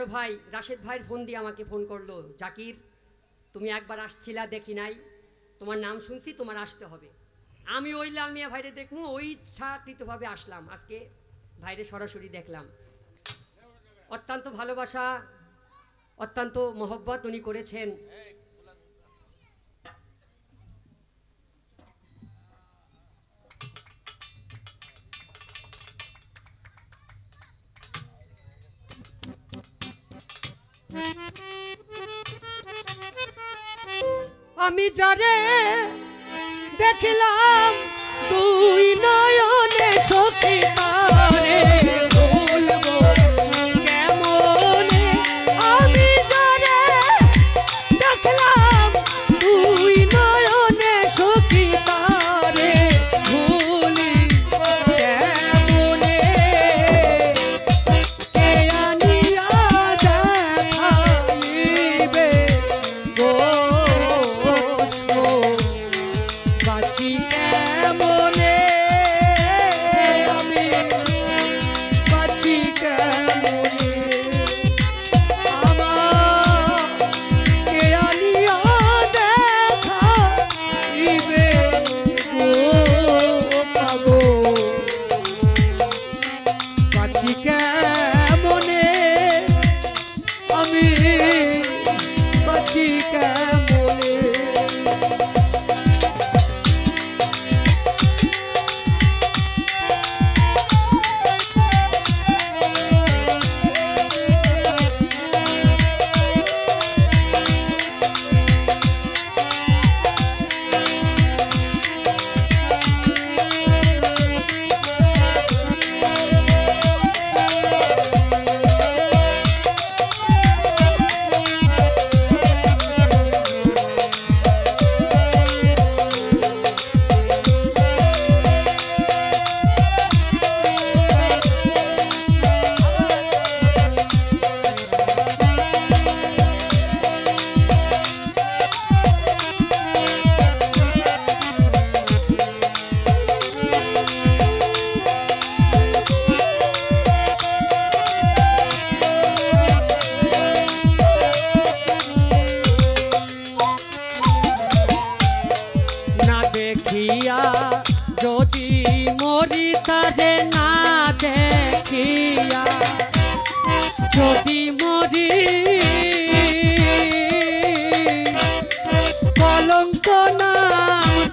বড় ভাই, রাশেদ ভাইয়ের ফোন দিয়ে আমাকে ফোন করল, জাকির, তুমি একবার আসছিলা দেখি নাই, তোমার নাম শুনছি, তোমার আসতে হবে। আমি ওই লাল মিয়া ভাইরে দেখব ওই ইচ্ছাকৃতভাবে আসলাম। আজকে ভাইরে সরাসরি দেখলাম। অত্যন্ত ভালোবাসা, অত্যন্ত মহব্বত উনি করেছেন। আমি যারে দেখলাম তুই নয়নে সখী তারে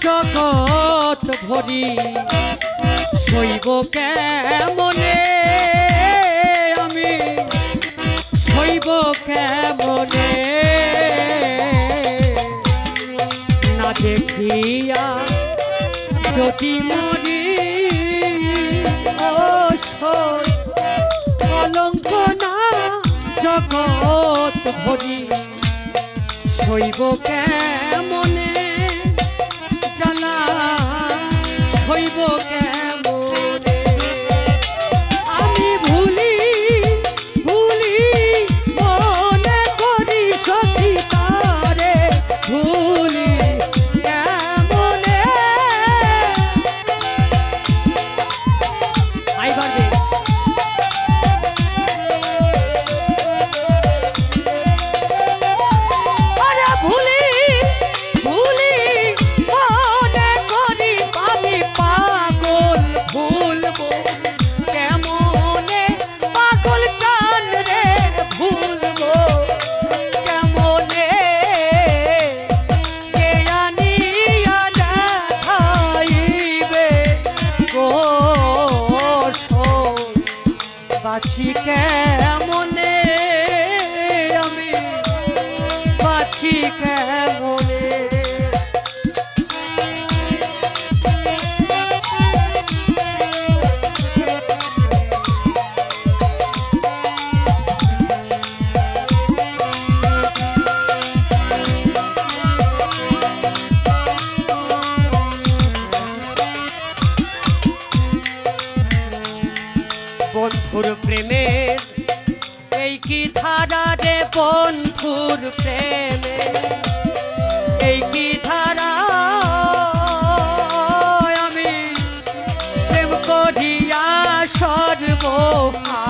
জগৎ ভরি শৈব কেমনে? আমি শৈব কেমনে? না দেখিয়া যদি মরি, ও কলঙ্ক না জগৎ ভরি শৈব কেমনে? জানা বাছি এই কি ধারা রে বন্ধুর প্রেমে? এই কি ধারা? আমি প্রেম করিয়া সর্বহারা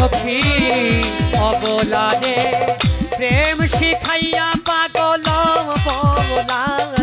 সখী অবলারে প্রেম শিখাইয়া পাগল বলারে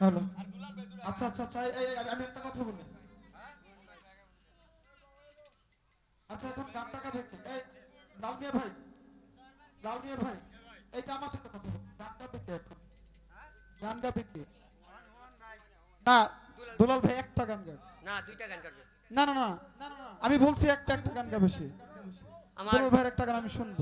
হ্যালো। আচ্ছা আচ্ছা আচ্ছা আমি একটা কথা বলি। আচ্ছা এখন গান টাকা এই লাউনিয়া ভাই। লাউনিয়া ভাই এইটা আমার সাথে কথা এখন। না দুলাল ভাই একটা গান গাবে না দুইটা গান গাবে। না না না আমি বলছি একটা একটা গান গাবে সে আমার দুলাল ভাইয়ের একটা গান আমি শুনব।